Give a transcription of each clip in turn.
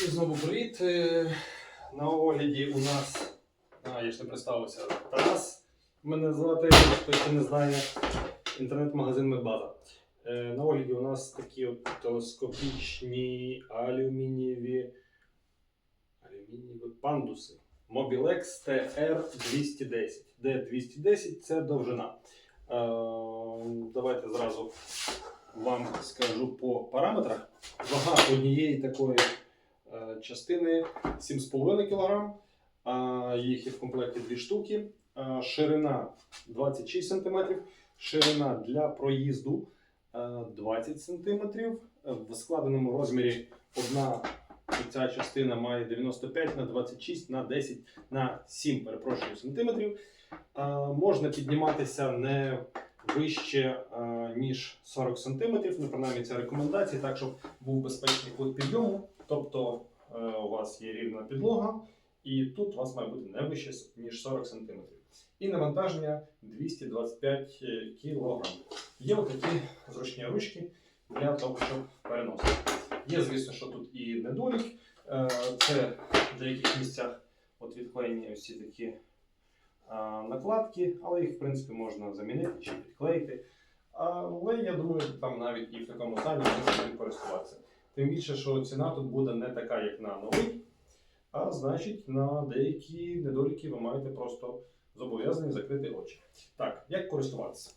І знову привіт. Е, На огляді у нас, а, я ж не представився, Тарас. Мене звати, хто ще не знає, інтернет-магазин Медбаза. Е, На огляді у нас такі от телескопічні алюмінієві, алюмінієві пандуси. Mobilex TR210, де 210 це довжина. Е, Давайте зразу вам скажу по параметрах. Вага однієї такої частини 7,5 кг, їх є в комплекті дві штуки. Е, Ширина 26 см, ширина для проїзду е, 20 см. В складеному розмірі одна ця частина має 95 на 26 на 10 на 7 перепрошую, сантиметрів. Е, Можна підніматися не вище е, ніж 40 см, ну принаймні це рекомендації, так щоб був безпечний кут підйому. Тобто е, у вас є рівна підлога, і тут у вас має бути не вище ніж 40 см. І навантаження 225 кг. Є отакі зручні ручки для того, щоб переносити. Є, звісно, що тут і недолік. Е, Це в деяких місцях от відклеєні ось такі накладки, але їх в принципі можна замінити чи підклеїти. Але я думаю, там навіть і в такому стані можна користуватися. Тим більше, що ціна тут буде не така, як на новий, а значить на деякі недоліки ви маєте просто зобов'язані закрити очі. Так, як користуватися?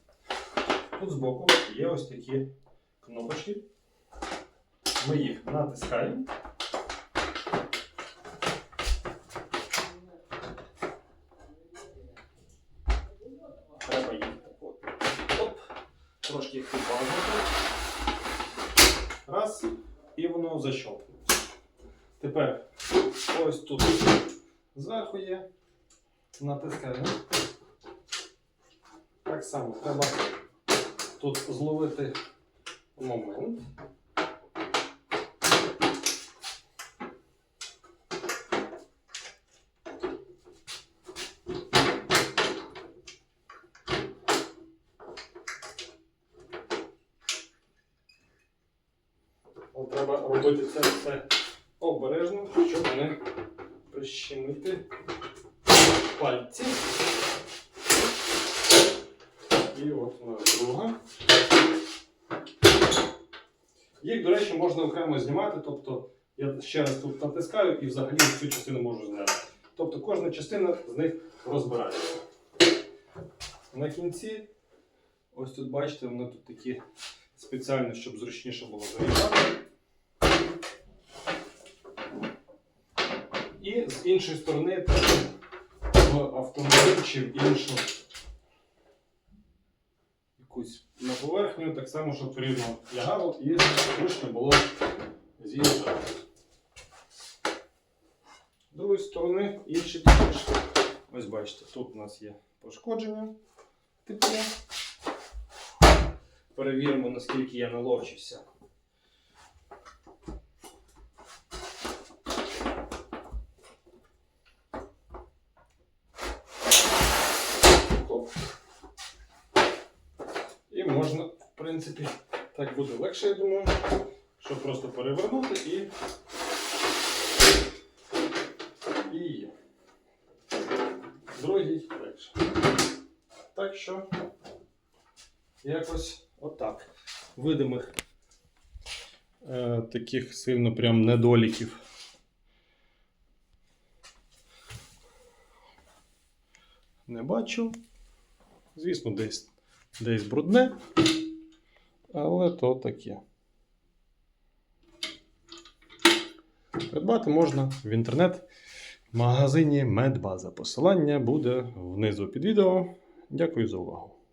Тут збоку є ось такі кнопочки. Ми їх натискаємо. Треба їх. Оп, трошки їх підбазувати. Раз, і воно защелкнеться. Тепер ось тут зверху є. Натискаємо. Так само треба тут зловити момент. От Треба робити це все обережно, щоб не прищемити пальці. І от нас друга. Їх, до речі, можна окремо знімати, тобто я ще раз тут натискаю і взагалі цю частину можу зняти. Тобто кожна частина з них розбирається. На кінці, ось тут бачите, вони тут такі спеціально, щоб зручніше було зарізати. І з іншої сторони в автомобіль чи в іншу якусь на поверхню, так само, щоб рівно лягало і зручно було з'їжджати. З другої сторони інші також. Ось бачите, тут у нас є пошкодження тепло. Перевіримо, наскільки я наловчився. І можна, в принципі, так буде легше, я думаю, щоб просто перевернути і. І. Другий легше. Так що якось отак. Видимих е, таких сильно прям недоліків. Не бачу. Звісно, десь, десь брудне, але то таке. Придбати можна в інтернет-магазині Медбаза. Посилання буде внизу під відео. Дякую за увагу.